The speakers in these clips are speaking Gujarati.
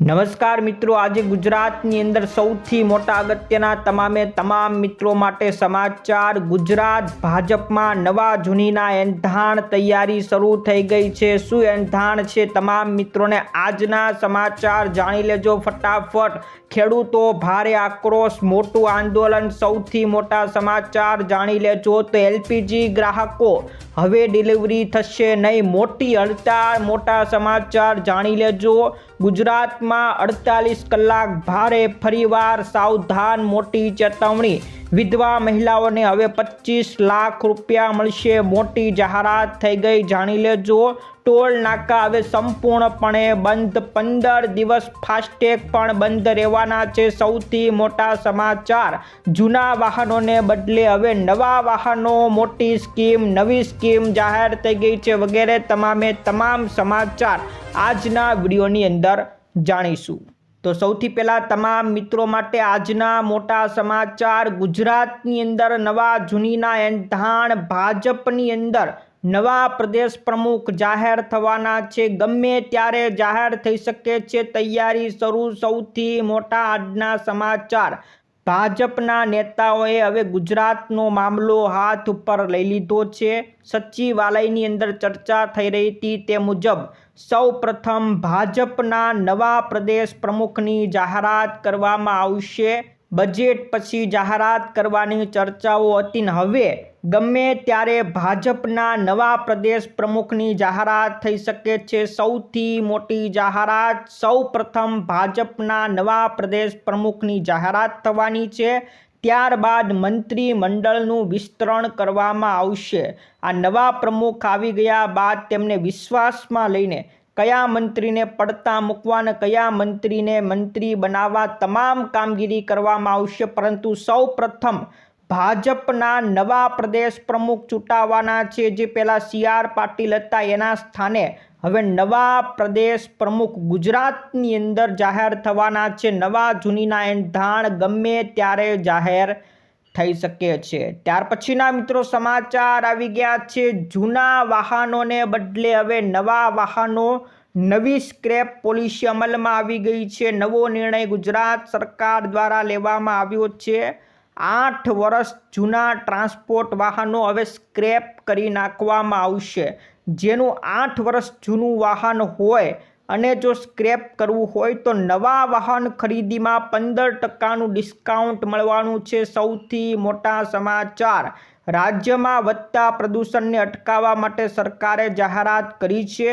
નમસ્કાર મિત્રો, આજે ગુજરાતની અંદર સૌથી મોટા અગત્યના તમામે તમામ મિત્રો માટે સમાચાર. ગુજરાત ભાજપમાં નવા જૂનીના એંધાણ તૈયારી શરૂ થઈ ગઈ છે. શું એંધાણ છે તમામ મિત્રોને આજના સમાચાર જાણી લેજો ફટાફટ. ખેડૂતો ભારે આક્રોશ, મોટું આંદોલન, સૌથી મોટા સમાચાર જાણી લેજો તો એલપીજી ગ્રાહકો હવે ડિલિવરી થશે નહીં. મોટી હડતાળ, મોટા સમાચાર જાણી લેજો. ગુજરાતમાં અડતાલીસ કલાક ભારે ફરીવાર સાવધાન, મોટી ચેતવણી. વિધવા મહિલાઓને હવે પચીસ લાખ રૂપિયા મળશે. મોટી જાહેરાત થઈ ગઈ. જાણી લેજો, ટોલ નાકા હવે સંપૂર્ણપણે બંધ. પંદર દિવસ ફાસ્ટેગ પણ બંધ રહેવાના છે. સૌથી મોટા સમાચાર, જૂના વાહનોને બદલે હવે નવા વાહનો, મોટી સ્કીમ, નવી સ્કીમ જાહેર થઈ ગઈ છે વગેરે. તમામે તમામ સમાચાર આજના વિડીયોની અંદર જાણીશું. તો સૌથી પહેલાં તમામ મિત્રો માટે આજના મોટા સમાચાર. ગુજરાતની અંદર નવા જૂનીના એંધાણ, ભાજપની અંદર નવા પ્રદેશ પ્રમુખ જાહેર થવાના છે. ગમે ત્યારે જાહેર થઈ શકે છે તૈયારી શરૂ. સૌથી મોટા આજના સમાચાર. ભાજપના નેતાઓએ હવે ગુજરાતનો મામલો હાથ ઉપર લઈ લીધો છે. સચિવાલયની અંદર ચર્ચા થઈ રહી હતી તે મુજબ સૌ પ્રથમ ભાજપના નવા પ્રદેશ પ્રમુખની જાહેરાત કરવામાં આવશે. બજેટ પછી જાહેરાત કરવાની ચર્ચાઓ હતી ને હવે ગમે ત્યારે ભાજપના નવા પ્રદેશ પ્રમુખની જાહેરાત થઈ શકે છે. સૌથી મોટી જાહેરાત સૌ પ્રથમ ભાજપના નવા પ્રદેશ પ્રમુખની જાહેરાત થવાની છે. ત્યારબાદ મંત્રીમંડળનું વિસ્તરણ કરવામાં આવશે. આ નવા પ્રમુખ આવી ગયા બાદ તેમને વિશ્વાસમાં લઈને કયા મંત્રીને પડતા મૂકવા અને કયા મંત્રીને મંત્રી બનાવવા તમામ કામગીરી કરવામાં આવશે. પરંતુ સૌ પ્રથમ ભાજપના નવા પ્રદેશ પ્રમુખ ચૂંટાવાના છે. જે પહેલાં સી આર પાટીલ હતા, એના સ્થાને હવે નવા પ્રદેશ પ્રમુખ ગુજરાતની અંદર જાહેર થવાના છે. નવા જૂનીના એંધાણ ગમે ત્યારે જાહેર થઈ શકે છે. ત્યાર પછીના મિત્રો સમાચાર આવી ગયા છે. જૂના વાહનોને બદલે હવે નવા વાહનો, નવી સ્ક્રેપ પોલિસી અમલમાં આવી ગઈ છે. નવો નિર્ણય ગુજરાત સરકાર દ્વારા લેવામાં આવ્યો છે. આઠ વર્ષ જૂના ટ્રાન્સપોર્ટ વાહનો હવે સ્ક્રેપ કરી નાખવામાં આવશે. જેનું આઠ વર્ષ જૂનું વાહન હોય અને જો સ્ક્રેપ કરવું હોય તો નવા વાહન ખરીદીમાં પંદર ટકાનું ડિસ્કાઉન્ટ મળવાનું છે. સૌથી મોટા સમાચાર. રાજ્યમાં વધતા પ્રદૂષણને અટકાવવા માટે સરકારે જાહેરાત કરી છે.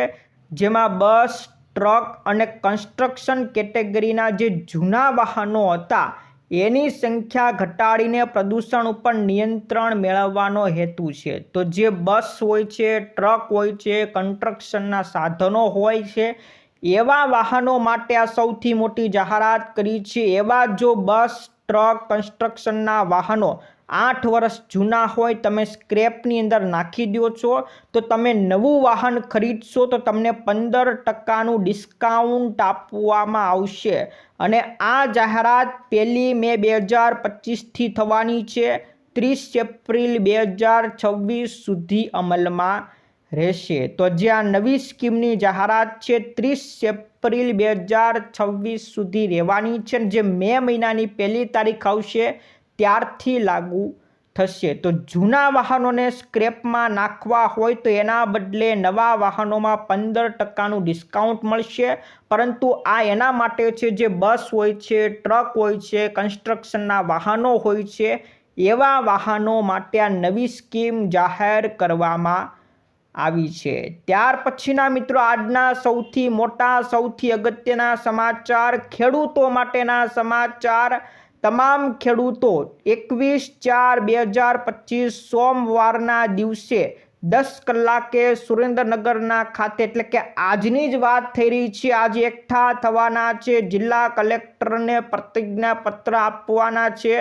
જેમાં બસ, ટ્રક અને કન્સ્ટ્રક્શન કેટેગરીના જે જૂના વાહનો હતા એની સંખ્યા ઘટાડીને પ્રદૂષણ ઉપર નિયંત્રણ મેળવવાનો હેતુ છે. તો જે બસ હોય છે, ટ્રક હોય છે, કન્સ્ટ્રક્શનના સાધનો હોય છે, એવા વાહનો માટે આ સૌથી મોટી જાહેરાત કરી છે. એવા જો બસ, ટ્રક, કન્સ્ટ્રક્શનના વાહનો આઠ વર્ષ જૂના હોય તમે સ્ક્રેપની અંદર નાખી દો છો, તો તમે નવું વાહન ખરીદશો તો તમને પંદર ટકાનું ડિસ્કાઉન્ટ આપવામાં આવશે. અને આ જાહેરાત પહેલી મે બે હજાર પચીસથી થવાની છે, ત્રીસ એપ્રિલ બે હજાર છવ્વીસ સુધી અમલમાં રહેશે. તો જે આ નવી સ્કીમની જાહેરાત છે, ત્રીસ એપ્રિલ બે હજાર છવ્વીસ સુધી રહેવાની છે જે મે મહિનાની પહેલી તારીખ આવશે ત્યારથી લાગુ થશે. તો જૂના વાહનોને સ્ક્રેપમાં નાખવા હોય તો એના બદલે નવા વાહનોમાં પંદર ટકાનું ડિસ્કાઉન્ટ મળશે. પરંતુ આ એના માટે છે જે બસ હોય છે, ટ્રક હોય છે, કન્સ્ટ્રક્શનના વાહનો હોય છે, એવા વાહનો માટે આ નવી સ્કીમ જાહેર કરવામાં આવી છે. ત્યાર પછીના મિત્રો આજના સૌથી મોટા, સૌથી અગત્યના સમાચાર ખેડૂતો માટેના સમાચાર તમામ ખેડૂતો એકવીસ ચાર બે હજાર પચીસ સોમવારના દિવસે દસ કલાકે સુરેન્દ્રનગરના ખાતે, એટલે કે આજની જ વાત થઈ રહી છે. આજે એકઠા થવાના છે, જિલ્લા કલેક્ટરને પ્રતિજ્ઞાપત્ર આપવાના છે.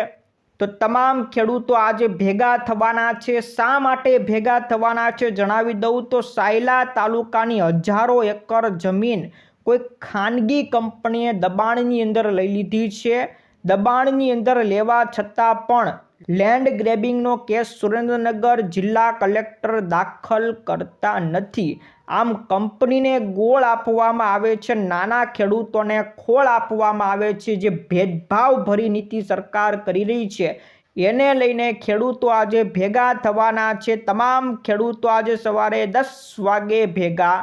તો તમામ ખેડૂતો આજે ભેગા થવાના છે. શા માટે ભેગા થવાના છે જણાવી દઉં તો સાયલા તાલુકાની હજારો એકર જમીન કોઈ ખાનગી કંપનીએ દબાણની અંદર લઈ લીધી છે. દબાણની અંદર લેવા છતાં પણ લેન્ડ ગ્રેબિંગનો કેસ સુરેન્દ્રનગર જિલ્લા કલેક્ટર દાખલ કરતા નથી. આમ કંપનીને ગોળ આપવામાં આવે છે, નાના ખેડૂતોને ખોળ આપવામાં આવે છે, જે ભેદભાવ ભરી નીતિ સરકાર કરી રહી છે. એને લઈને ખેડૂતો આજે ભેગા થવાના છે. તમામ ખેડૂતો આજે સવારે દસ વાગે ભેગા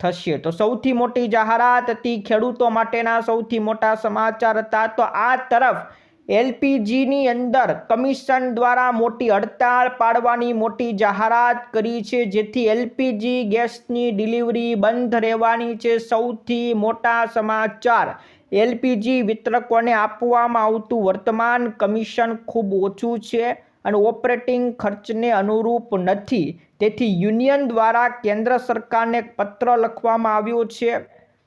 થશે. તો સૌથી મોટી જાહેરાત હતી ખેડૂતો માટેના સૌથી મોટા સમાચાર હતા. તો આ તરફ એલપીજીની અંદર કમિશન દ્વારા મોટી હડતાળ પાડવાની મોટી જાહેરાત કરી છે. જેથી એલપીજી ગેસની ડિલિવરી બંધ રહેવાની છે. સૌથી મોટા સમાચાર એલપીજી વિતરકોને આપવામાં આવતું વર્તમાન કમિશન ખૂબ ઓછું છે અને ઓપરેટિંગ ખર્ચને અનુરૂપ નથી. તેથી યુનિયન દ્વારા કેન્દ્ર સરકારને પત્ર લખવામાં આવ્યો છે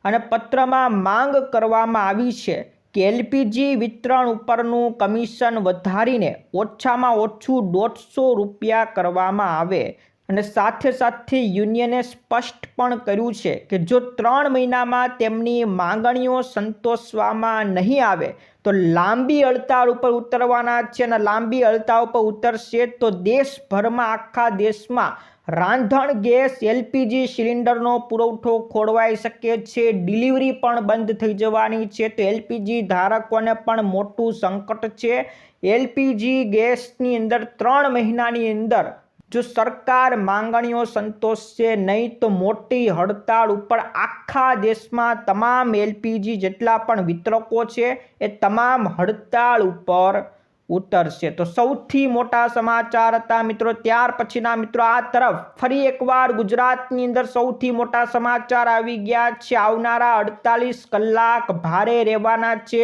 અને પત્રમાં માંગ કરવામાં આવી છે કે એલપીજી વિતરણ ઉપરનું કમિશન વધારીને ઓછામાં ઓછું દોઢસો રૂપિયા કરવામાં આવે. અને સાથે સાથે યુનિયને સ્પષ્ટ પણ કર્યું છે કે જો ત્રણ મહિનામાં તેમની માંગણીઓ સંતોષવામાં નહીં આવે, તો લાંબી હડતાળ ઉપર ઉતરવાના છે અને લાંબી હડતાળ ઉપર ઉતરશે તો દેશભરમાં આખા દેશમાં રાંધણ ગેસ એલપીજી સિલિન્ડરનો પુરવઠો ખોરવાઈ શકે છે, ડિલિવરી પણ બંધ થઈ જવાની છે, તો એલપીજી ધારકોને પણ મોટું સંકટ છે. એલપીજી ગેસની અંદર ત્રણ મહિનાની અંદર જો સરકાર માંગણીઓ સંતોષશે નહીં તો મોટી હડતાળ ઉપર આખા દેશમાં તમામ એલપીજી જેટલા પણ વિતરકો છે એ તમામ હડતાળ ઉપર ઉતરશે. તો સૌથી મોટા સમાચાર હતા મિત્રો, ત્યાર પછીના મિત્રો આ તરફ ફરી એકવાર ગુજરાતની અંદર સૌથી મોટા સમાચાર આવી ગયા છે. આવનારા અડતાલીસ કલાક ભારે રહેવાના છે.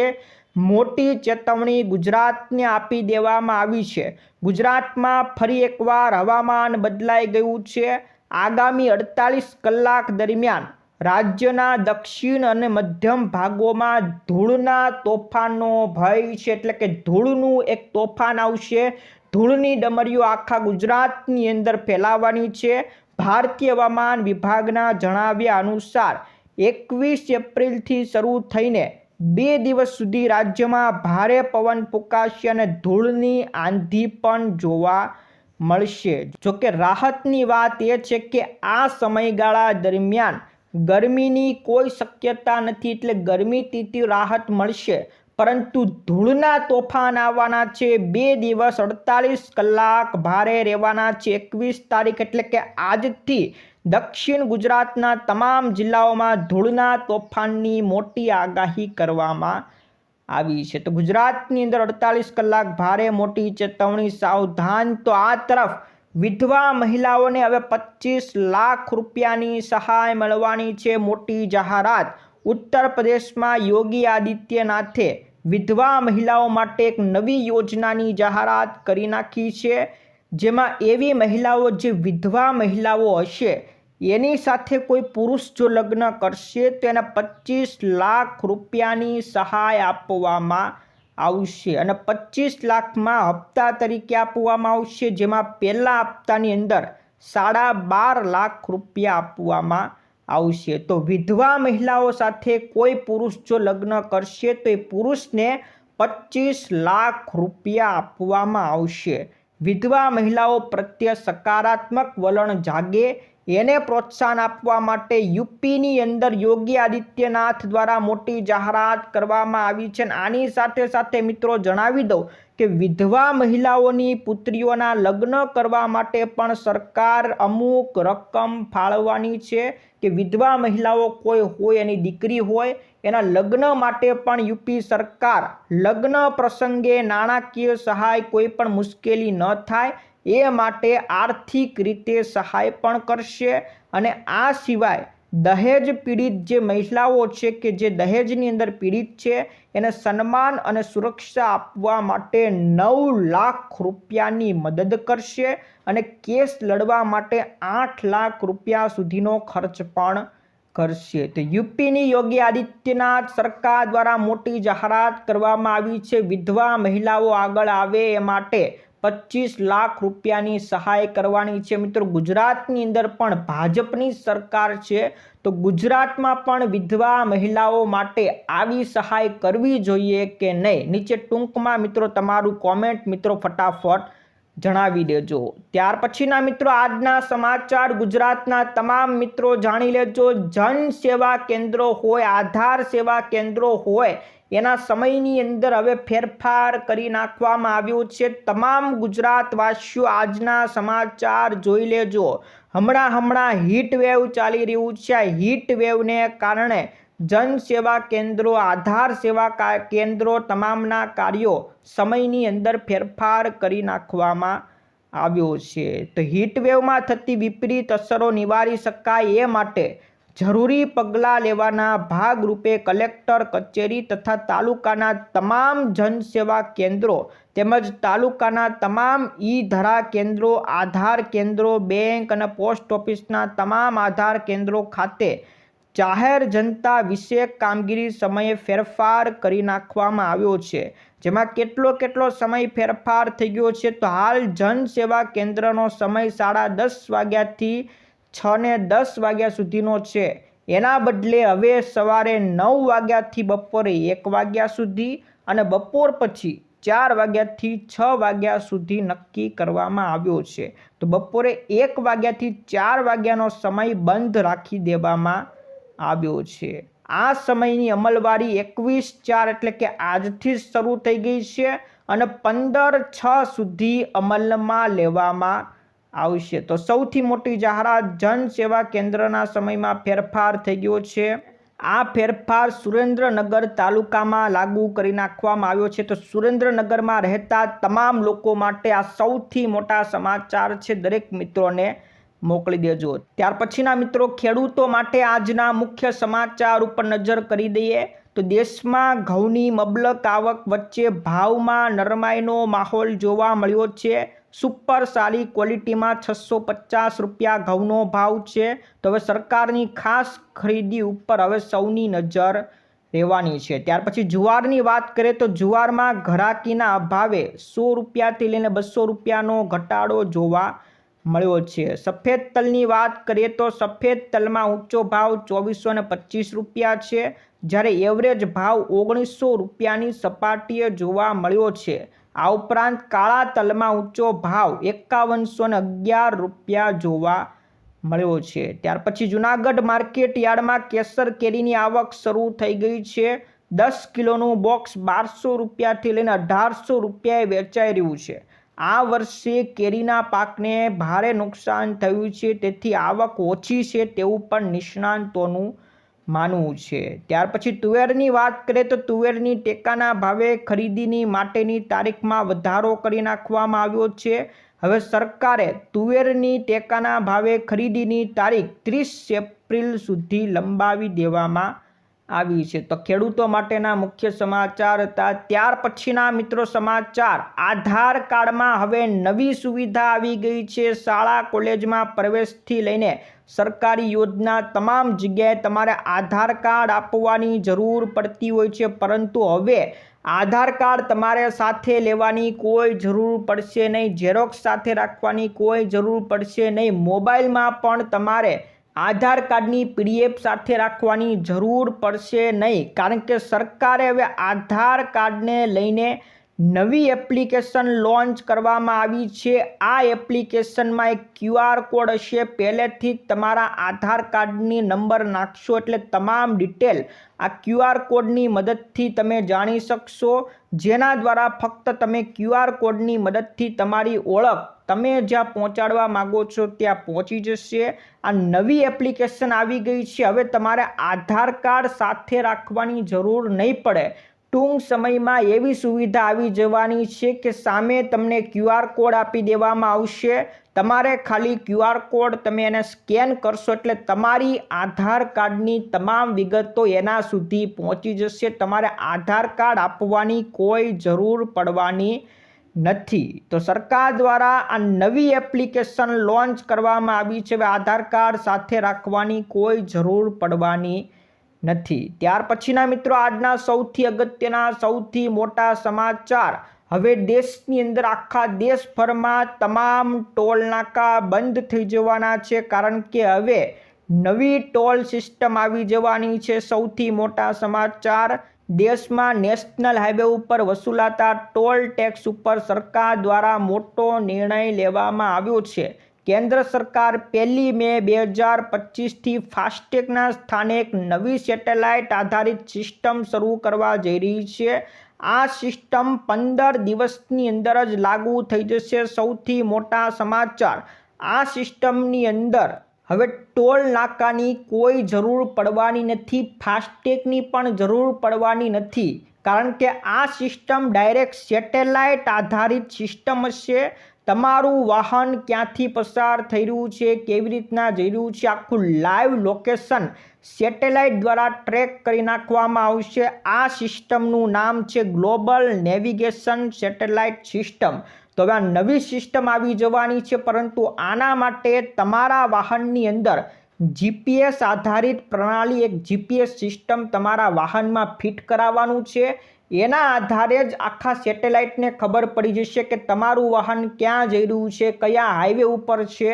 મોટી ચેતવણી ગુજરાતને આપી દેવામાં આવી છે. ગુજરાતમાં ફરી એકવાર હવામાન બદલાઈ ગયું છે. આગામી અડતાલીસ કલાક દરમિયાન રાજ્યના દક્ષિણ અને મધ્યમ ભાગોમાં ધૂળના તોફાનનો ભય છે. એટલે કે ધૂળનું એક તોફાન આવશે. ધૂળની ડમરીઓ આખા ગુજરાતની અંદર ફેલાવાની છે. ભારતીય હવામાન વિભાગના જણાવ્યા અનુસાર એકવીસ એપ્રિલથી શરૂ થઈને બે દિવસ સુધી રાજ્યમાં ભારે પવન ફૂંકાશે અને ધૂળની આંધી પણ જોવા મળશે. જોકે રાહતની વાત એ છે કે આ સમયગાળા દરમિયાન ગરમીની કોઈ શક્યતા નથી એટલે ગરમીથી રાહત મળશે. પરંતુ ધૂળના તોફાન આવવાના છે. બે દિવસ અડતાલીસ કલાક ભારે રહેવાના છે. એકવીસ તારીખ એટલે કે આજથી દક્ષિણ ગુજરાતના તમામ જિલ્લાઓમાં ધૂળના તોફાનની મોટી આગાહી કરવામાં આવી છે. તો ગુજરાતની અંદર અડતાલીસ કલાક ભારે મોટી ચેતવણી, સાવધાન. તો આ તરફ વિધવા મહિલાઓને હવે પચીસ લાખ રૂપિયાની સહાય મળવાની છે મોટી જાહેરાત. ઉત્તર પ્રદેશમાં યોગી આદિત્યનાથે વિધવા મહિલાઓ માટે એક નવી યોજનાની જાહેરાત કરી નાખી છે, જેમાં એવી મહિલાઓ જે વિધવા મહિલાઓ હશે એની સાથે કોઈ પુરુષ જો લગ્ન કરશે તો એને પચીસ લાખ રૂપિયાની સહાય આપવામાં આવશે અને પચીસ લાખમાં હપ્તા તરીકે આપવામાં આવશે, જેમાં પહેલા હપ્તાની અંદર સાડા બાર લાખ રૂપિયા આપવામાં આવશે. તો વિધવા મહિલાઓ સાથે કોઈ પુરુષ જો લગ્ન કરશે તો એ પુરુષને પચીસ લાખ રૂપિયા આપવામાં આવશે. વિધવા મહિલાઓ પ્રત્યે સકારાત્મક વલણ જાગે એને પ્રોત્સાહન આપવા માટે યુપીની અંદર યોગી આદિત્યનાથ દ્વારા મોટી જાહેરાત કરવામાં આવી છે અને આની સાથે સાથે મિત્રો જણાવી દઉં કે વિધવા મહિલાઓની પુત્રીઓના લગ્ન કરવા માટે પણ સરકાર અમુક રકમ ફાળવવાની છે કે વિધવા મહિલાઓ કોઈ હોય એની દીકરી હોય, એના લગ્ન માટે પણ યુપી સરકાર લગ્ન પ્રસંગે નાણાકીય સહાય કોઈ પણ મુશ્કેલી ન થાય એ માટે આર્થિક રીતે સહાય પણ કરશે અને આ સિવાય દહેજ પીડિત જે મહિલાઓ છે કે જે દહેજની અંદર પીડિત છે, એને સન્માન અને સુરક્ષા આપવા માટે નવ લાખ રૂપિયાની મદદ કરશે અને કેસ લડવા માટે આઠ લાખ રૂપિયા સુધીનો ખર્ચ પણ કરશે. તો યુપીની યોગી આદિત્યનાથ સરકાર દ્વારા મોટી જાહેરાત કરવામાં આવી છે, વિધવા મહિલાઓ આગળ આવે એ માટે પચીસ લાખ રૂપિયાની સહાય કરવાની છે. મિત્રો, ગુજરાતની અંદર પણ ભાજપની સરકાર છે. તો ગુજરાતમાં પણ વિધવા મહિલાઓ માટે આવી સહાય કરવી જોઈએ કે નહીં? નીચે ટૂંકમાં મિત્રો, તમારું કોમેન્ટ મિત્રો ફટાફટ જણાવી દેજો. ત્યાર પછીના મિત્રો, આજના સમાચાર ગુજરાતના તમામ મિત્રો જાણી લેજો. જન સેવા કેન્દ્રો હોય, આધાર સેવા કેન્દ્રો હોય એના સમયની અંદર હવે ફેરફાર કરી નાખવામાં આવ્યો છે. તમામ ગુજરાતવાસીઓ આજના સમાચાર જોઈ લેજો. હમણાં હમણાં હીટ વેવ ચાલી રહ્યું છે. આ હીટ વેવને કારણે જન સેવા કેન્દ્રો, આધાર સેવા કેન્દ્રો તમામના કાર્યો સમયની અંદર ફેરફાર કરી નાખવામાં આવ્યો છે. તો હીટવેવમાં થતી વિપરીત અસરો નિવારી શકાય એ માટે જરૂરી પગલાં લેવાના ભાગરૂપે કલેક્ટર, કચેરી તથા તાલુકાના તમામ જનસેવા કેન્દ્રો તેમજ તાલુકાના તમામ ઈ ધરા કેન્દ્રો, આધાર કેન્દ્રો, બેંક અને પોસ્ટ ઓફિસના તમામ આધાર કેન્દ્રો ખાતે જાહેર જનતા વિશે કામગીરી સમયે ફેરફાર કરી નાખવામાં આવ્યો છે. જેમાં કેટલો કેટલો સમય ફેરફાર થઈ ગયો છે તો હાલ જન સેવા કેન્દ્રનો સમય સાડા દસ વાગ્યાથી છ ને દસ વાગ્યા સુધીનો છે. એના બદલે હવે સવારે નવ વાગ્યાથી બપોરે એક વાગ્યા સુધી અને બપોર પછી ચાર વાગ્યાથી છ વાગ્યા સુધી નક્કી કરવામાં આવ્યો છે. તો બપોરે એક વાગ્યાથી ચાર વાગ્યાનો સમય બંધ રાખી દેવામાં આવ્યો છે. આ સમયની અમલવારી એકવીસ ચાર એટલે કે આજથી જ શરૂ થઈ ગઈ છે અને પંદર છ સુધી અમલમાં લેવામાં આવશે. તો સૌથી મોટી જાહેરાત જન સેવા કેન્દ્રના સમયમાં ફેરફાર થઈ ગયો છે. આ ફેરફાર સુરેન્દ્રનગર તાલુકામાં લાગુ કરી નાખવામાં આવ્યો છે. તો સુરેન્દ્રનગરમાં રહેતા તમામ લોકો માટે આ સૌથી મોટા સમાચાર છે. દરેક મિત્રોને મોકલી દેજો. ત્યાર પછીના મિત્રો, ખેડૂતો માટે આજના મુખ્ય સમાચાર ઉપર નજર કરી દઈએ તો દેશમાં ઘઉંની મબલક આવક વચ્ચે ભાવમાં નરમાઈનો માહોલ જોવા મળ્યો છે. સુપર સારી ક્વોલિટીમાં છસો પચાસ રૂપિયા ઘઉંનો ભાવ છે. તો હવે સરકારની ખાસ ખરીદી ઉપર હવે સૌની નજર રહેવાની છે. ત્યાર પછી જુવારની વાત કરીએ તો જુવારમાં ઘરાકીના અભાવે સો રૂપિયાથી લઈને બસો રૂપિયાનો ઘટાડો જોવા મળ્યો છે. સફેદ તલની વાત કરીએ તો સફેદ તલમાં ઊંચો ભાવ ચોવીસો ને પચીસ રૂપિયા છે. જ્યારે એવરેજ ભાવ ઓગણીસો રૂપિયાની સપાટીએ જોવા મળ્યો છે. આ ઉપરાંત કાળા તલમાં ઊંચો ભાવ એકાવનસો ને અગિયાર રૂપિયા જોવા મળ્યો છે. ત્યાર પછી જુનાગઢ માર્કેટ યાર્ડમાં કેસર કેરીની આવક શરૂ થઈ ગઈ છે. દસ કિલોનું બોક્સ બારસો રૂપિયાથી લઈને અઢારસો રૂપિયાએ વેચાઈ રહ્યું છે. આ વર્ષે કેરીના પાકને ભારે નુકસાન થયું છે, તેથી આવક ઓછી છે તેવું પણ નિષ્ણાંતોનું માનવું છે. ત્યાર પછી તુવેરની વાત કરીએ તો તુવેરની ટેકાના ભાવે ખરીદીની માટેની તારીખમાં વધારો કરી નાખવામાં આવ્યો છે. હવે સરકારે તુવેરની ટેકાના ભાવે ખરીદીની તારીખ ત્રીસ એપ્રિલ સુધી લંબાવી દેવામાં આવી છે. તો ખેડૂતો માટેના મુખ્ય સમાચાર હતા. ત્યાર પછીના મિત્રો સમાચાર. આધાર કાર્ડમાં હવે નવી સુવિધા આવી ગઈ છે. શાળા, કોલેજમાં પ્રવેશથી લઈને સરકારી યોજના તમામ જગ્યાએ તમારે આધાર કાર્ડ આપવાની જરૂર પડતી હોય છે. પરંતુ હવે આધાર કાર્ડ તમારે સાથે લેવાની કોઈ જરૂર પડશે નહીં. ઝેરોક્સ સાથે રાખવાની કોઈ જરૂર પડશે નહીં. મોબાઈલમાં પણ તમારે આધાર કાર્ડની પીડીએફ સાથે રાખવાની જરૂર પડશે નહીં, કારણ કે સરકારે હવે આધાર કાર્ડને લઈને નવી એપ્લિકેશન લોન્ચ કરવામાં આવી છે. આ એપ્લિકેશનમાં એક ક્યુઆર કોડ હશે. પહેલેથી જ તમારા આધાર કાર્ડની નંબર નાખશો એટલે તમામ ડિટેલ આ ક્યુઆર કોડની મદદથી તમે જાણી શકશો. જેના દ્વારા ફક્ત તમે ક્યુઆર કોડની મદદથી તમારી ઓળખ તમે જ્યાં પહોંચાડવા માગો છો ત્યાં પહોંચી જશે. આ નવી એપ્લિકેશન આવી ગઈ છે. હવે તમારે આધાર કાર્ડ સાથે રાખવાની જરૂર નહીં પડે. ટૂંક સમયમાં એવી સુવિધા આવી જવાની છે કે સામે તમને ક્યુઆર કોડ આપી દેવામાં આવશે. તમારે ખાલી ક્યુઆર કોડ તમે એને સ્કેન કરશો એટલે તમારી આધાર કાર્ડની તમામ વિગતો એના સુધી પહોંચી જશે. તમારે આધાર કાર્ડ આપવાની કોઈ જરૂર પડવાની નથી. તો સરકાર દ્વારા આ નવી એપ્લિકેશન લોન્ચ કરવામાં આવી છે. હવે આધાર કાર્ડ સાથે રાખવાની કોઈ જરૂર પડવાની નથી. ત્યાર પછીના મિત્રો, આજના સૌથી અગત્યના, સૌથી મોટા સમાચાર. હવે દેશની અંદર આખા દેશભરમાં તમામ ટોલ નાકા બંધ થઈ જવાના છે. કારણ કે હવે નવી ટોલ સિસ્ટમ આવી જવાની છે. સૌથી મોટા સમાચાર દેશમાં નેશનલ હાઈવે ઉપર વસૂલાતા ટોલ ટેક્સ ઉપર સરકાર દ્વારા મોટો નિર્ણય લેવામાં આવ્યો છે. કેન્દ્ર સરકાર પહેલી મે બે હજાર પચીસથી ફાસ્ટેગના સ્થાને એક નવી સેટેલાઇટ આધારિત સિસ્ટમ શરૂ કરવા જઈ રહી છે. આ સિસ્ટમ પંદર દિવસની અંદર જ લાગુ થઈ જશે. સૌથી મોટા સમાચાર, આ સિસ્ટમની અંદર હવે ટોલ નાકાની કોઈ જરૂર પડવાની નથી, ફાસ્ટેગની પણ જરૂર પડવાની નથી. કારણ કે આ સિસ્ટમ ડાયરેક્ટ સેટેલાઇટ આધારિત સિસ્ટમ હશે. તમારું વાહન ક્યાંથી પસાર થઈ રહ્યું છે, કેવી રીતના જઈ રહ્યું છે, આખું લાઈવ લોકેશન સેટેલાઇટ દ્વારા ટ્રેક કરી નાખવામાં આવશે. આ સિસ્ટમનું નામ છે ગ્લોબલ નેવિગેશન સેટેલાઇટ સિસ્ટમ. તો હવે આ નવી સિસ્ટમ આવી જવાની છે, પરંતુ આના માટે તમારા વાહનની અંદર જીપીએસ આધારિત પ્રણાલી, એક જીપીએસ સિસ્ટમ તમારા વાહનમાં ફિટ કરાવવાનું છે. એના આધારે જ આખા સેટેલાઇટને ખબર પડી જશે કે તમારું વાહન ક્યાં જઈ રહ્યું છે, કયા હાઈવે ઉપર છે.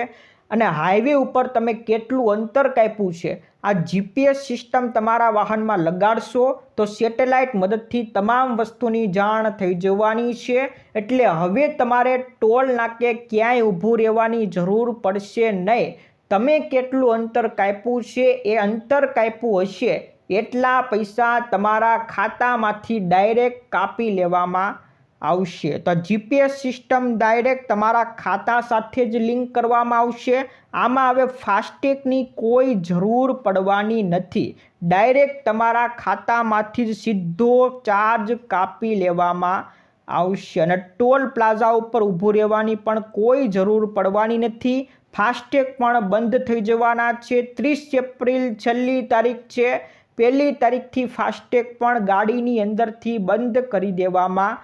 અને હાઈવે ઉપર તમે કેટલું અંતર કાપ્યું છે? આ જીપીએસ સિસ્ટમ તમારા વાહનમાં લગાડશો તો સેટેલાઇટ મદદથી તમામ વસ્તુની જાણ થઈ જવાની છે. એટલે હવે તમારે ટોલ નાકે ક્યાંય ઊભું રહેવાની જરૂર પડશે નહીં. તમે કેટલું અંતર કાપ્યું છે? એ અંતર કાપ્યું હશે. એટલા પૈસા તમારા ખાતામાંથી ડાયરેક્ટ કાપી લેવામાં આવશે. તો જીપીએસ સિસ્ટમ ડાયરેક્ટ તમારા ખાતા સાથે જ લિંક કરવામાં આવશે. આમાં હવે ફાસ્ટેગની કોઈ જરૂર પડવાની નથી. ડાયરેક્ટ તમારા ખાતામાંથી જ સીધો ચાર્જ કાપી લેવામાં આવશે અને ટોલ પ્લાઝા ઉપર ઊભું રહેવાની પણ કોઈ જરૂર પડવાની નથી. ફાસ્ટેગ પણ બંધ થઈ જવાના છે. ત્રીસ એપ્રિલ છેલ્લી તારીખ છે. પહેલી તારીખથી ફાસ્ટેગ પણ ગાડીની અંદરથી બંધ કરી દેવામાં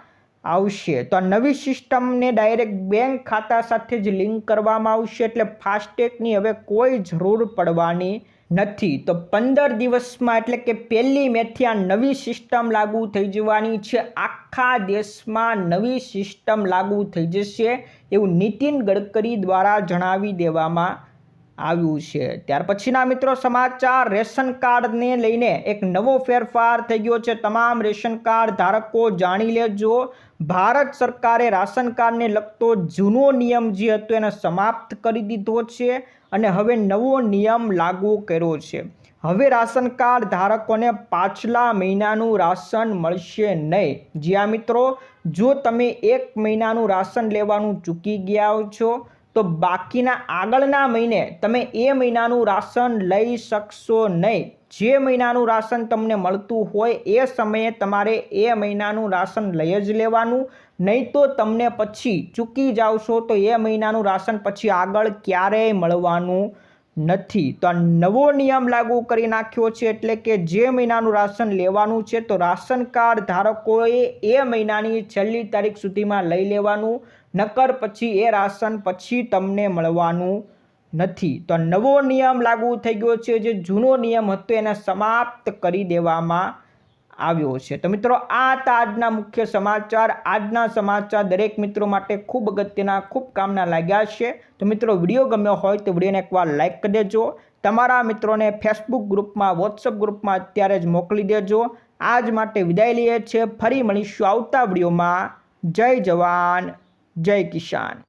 આવશે. તો આ નવી સિસ્ટમને ડાયરેક્ટ બેંક ખાતા સાથે જ લિંક કરવામાં આવશે એટલે ફાસ્ટેગની હવે કોઈ જરૂર પડવાની નથી. તો પંદર દિવસમાં એટલે કે પહેલી મેથી આ નવી સિસ્ટમ લાગુ થઈ જવાની છે. આખા દેશમાં નવી સિસ્ટમ લાગુ થઈ જશે એવું નીતિન ગડકરી દ્વારા જણાવી દેવામાં આવ્યું છે. ત્યાર પછીના મિત્રો સમાચાર, રેશન કાર્ડને લઈને એક નવો ફેરફાર થઈ ગયો છે. તમામ રેશન કાર્ડ ધારકો જાણી લેજો. ભારત સરકારે રાશન કાર્ડને લગતો જૂનો નિયમ જે હતો એને સમાપ્ત કરી દીધો છે અને હવે નવો નિયમ લાગુ કર્યો છે. હવે રાશન કાર્ડ ધારકોને પાછલા મહિનાનું રાશન મળશે નહીં. જ્યાં મિત્રો, જો તમે એક મહિનાનું રાશન લેવાનું ચૂકી ગયા છો તો બાકીના આગળના મહિને તમે એ મહિનાનું રાશન લઈ શકશો નહીં. જે મહિનાનું રાશન તમને મળતું હોય એ સમયે તમારે એ મહિનાનું રાશન લઈ જ લેવાનું. નહીં તો તમને પછી ચૂકી જાવશો તો એ મહિનાનું રાશન પછી આગળ ક્યારેય મળવાનું નથી. તો આ નવો નિયમ લાગુ કરી નાખ્યો છે એટલે કે જે મહિનાનું રાશન લેવાનું છે તો રાશન કાર્ડ ધારકોએ એ મહિનાની છેલ્લી તારીખ સુધીમાં લઈ લેવાનું. નકર પછી એ રાશન પછી તમને મળવાનું નથી. તો નવો નિયમ લાગુ થઈ ગયો છે, જે જૂનો નિયમ હતો, એને સમાપ્ત કરી દેવામાં આવ્યો છે. તો મિત્રો, આ હતા આજના મુખ્ય સમાચાર. આજના સમાચાર દરેક મિત્રો માટે ખૂબ અગત્યના, ખૂબ કામના લાગ્યા છે. તો મિત્રો, વીડિયો ગમ્યો હોય તો વિડીયોને એકવાર લાઇક કરી દેજો. તમારા મિત્રોને ફેસબુક ગ્રુપમાં વોટ્સઅપ ગ્રુપમાં અત્યારે જ મોકલી દેજો. આજ માટે વિદાય લઈએ છીએ. ફરી મળીશું આવતા વિડીયોમાં. જય જવાન. જય કિસાન.